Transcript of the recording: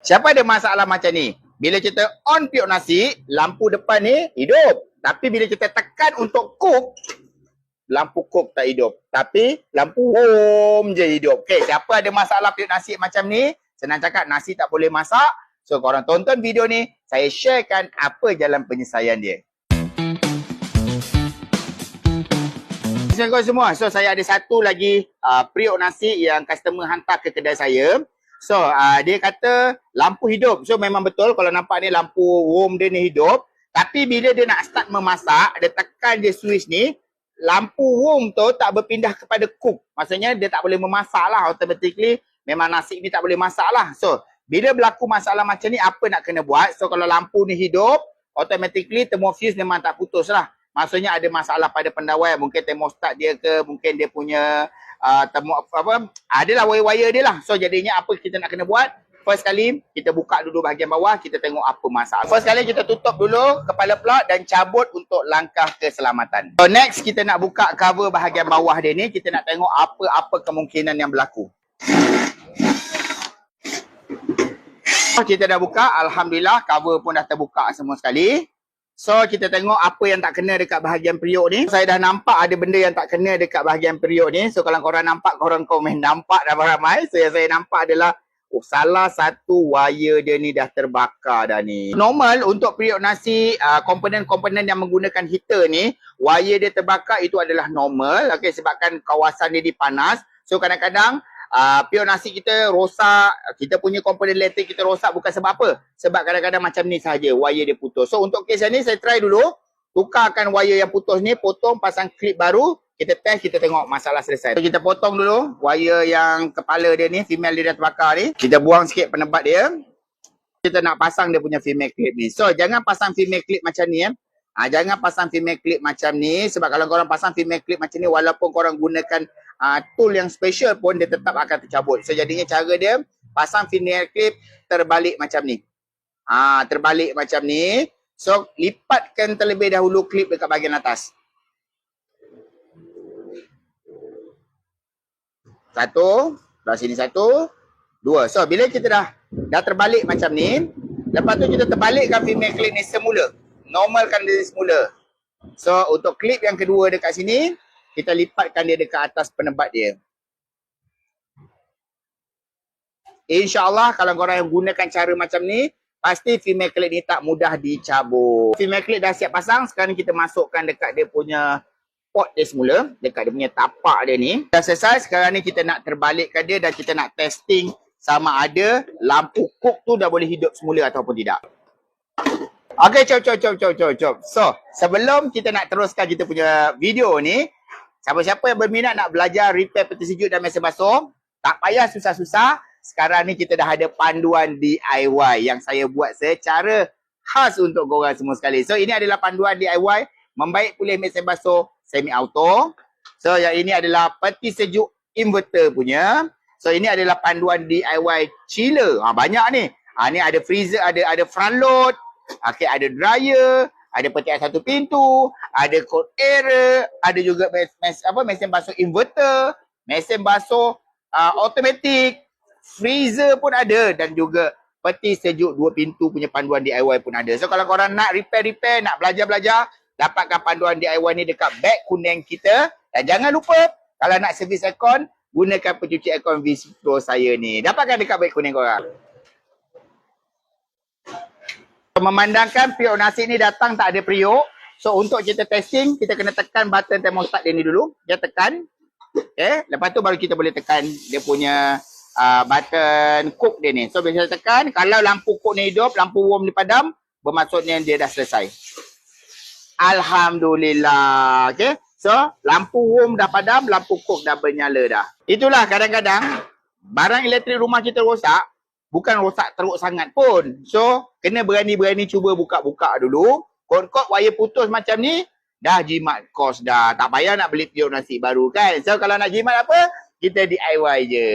Siapa ada masalah macam ni? Bila kita on periuk nasi, lampu depan ni hidup. Tapi bila kita tekan untuk cook, lampu cook tak hidup. Tapi lampu home je hidup. Okay, siapa ada masalah periuk nasi macam ni, senang cakap nasi tak boleh masak. So korang tonton video ni, saya sharekan apa jalan penyelesaian dia. Assalamualaikum semua. So saya ada satu lagi uh, periuk nasi yang customer hantar ke kedai saya. So uh, dia kata lampu hidup. So memang betul kalau nampak ni lampu warm dia ni hidup. Tapi bila dia nak start memasak, dia tekan je switch ni, lampu warm tu tak berpindah kepada cook. Maksudnya dia tak boleh memasak lah automatically. Memang nasi ni tak boleh masak lah. So bila berlaku masalah macam ni, apa nak kena buat? So kalau lampu ni hidup, automatically thermofuse memang tak putus lah. Maksudnya ada masalah pada pendawai, mungkin thermostat dia ke, mungkin dia punya uh, temu apa adalah wire-wire dia lah. So jadinya apa kita nak kena buat? First kali kita buka dulu bahagian bawah, kita tengok apa masalah. First kali kita tutup dulu kepala plot dan cabut untuk langkah keselamatan. So next kita nak buka cover bahagian bawah dia ni, kita nak tengok apa-apa kemungkinan yang berlaku. Kita dah buka, Alhamdulillah cover pun dah terbuka semua sekali. So kita tengok apa yang tak kena dekat bahagian periuk ni. Saya dah nampak ada benda yang tak kena dekat bahagian periuk ni. So kalau korang nampak, korang komen nampak dah ramai. So yang saya nampak adalah oh, salah satu wire dia ni dah terbakar dah ni. Normal untuk periuk nasi, uh, komponen-komponen yang menggunakan heater ni, wire dia terbakar itu adalah normal. Okay, sebabkan kawasan dia dipanas. So kadang-kadang uh, pion nasi kita rosak, kita punya komponen elektrik kita rosak bukan sebab apa? Sebab kadang-kadang macam ni saja wire dia putus. So untuk kes ni saya try dulu, tukarkan wire yang putus ni, potong, pasang klip baru, kita test, kita tengok masalah selesai. So kita potong dulu wire yang kepala dia ni, female dia dah terbakar ni. Kita buang sikit penebat dia. Kita nak pasang dia punya female clip ni. So jangan pasang female clip macam ni eh. Ha, jangan pasang female clip macam ni sebab kalau korang pasang female clip macam ni walaupun korang gunakan uh, tool yang special pun dia tetap akan tercabut. So jadinya cara dia pasang vinyl clip terbalik macam ni. Ah uh, terbalik macam ni. So lipatkan terlebih dahulu clip dekat bahagian atas. Satu, dari sini satu, dua. So bila kita dah dah terbalik macam ni, lepas tu kita terbalikkan vinyl clip ni semula. Normalkan dia semula. So untuk clip yang kedua dekat sini, kita lipatkan dia dekat atas penebat dia. InsyaAllah kalau korang yang gunakan cara macam ni, pasti female clip ni tak mudah dicabut. Female clip dah siap pasang, sekarang kita masukkan dekat dia punya pot dia semula, dekat dia punya tapak dia ni. Dah selesai, sekarang ni kita nak terbalikkan dia dan kita nak testing sama ada lampu cook tu dah boleh hidup semula ataupun tidak. Okay, cop, cop, cop, cop, cop. So, sebelum kita nak teruskan kita punya video ni, Siapa-siapa yang berminat nak belajar repair peti sejuk dan mesin basuh, tak payah susah-susah. Sekarang ni kita dah ada panduan DIY yang saya buat secara khas untuk korang semua sekali. So ini adalah panduan DIY membaik pulih mesin basuh semi auto. So yang ini adalah peti sejuk inverter punya. So ini adalah panduan DIY chiller. Ha, banyak ni. Ha, ni ada freezer, ada ada front load. Okay, ada dryer ada peti air satu pintu, ada cold error, ada juga mes, mes, apa mesin basuh inverter, mesin basuh uh, automatic, freezer pun ada dan juga peti sejuk dua pintu punya panduan DIY pun ada. So kalau korang nak repair-repair, nak belajar-belajar, dapatkan panduan DIY ni dekat beg kuning kita. Dan jangan lupa kalau nak servis aircon, gunakan pencuci aircon Vistro saya ni. Dapatkan dekat beg kuning korang. Memandangkan periuk nasi ni datang tak ada periuk. So untuk kita testing, kita kena tekan button thermostat dia ni dulu. Dia tekan. Okay. Lepas tu baru kita boleh tekan dia punya uh, button cook dia ni. So bila kita tekan, kalau lampu cook ni hidup, lampu warm ni padam, bermaksudnya dia dah selesai. Alhamdulillah. Okay. So lampu warm dah padam, lampu cook dah bernyala dah. Itulah kadang-kadang barang elektrik rumah kita rosak, bukan rosak teruk sangat pun. So, kena berani-berani cuba buka-buka dulu. Kod-kod putus macam ni, dah jimat kos dah. Tak payah nak beli tiup nasi baru kan. So, kalau nak jimat apa, kita DIY je.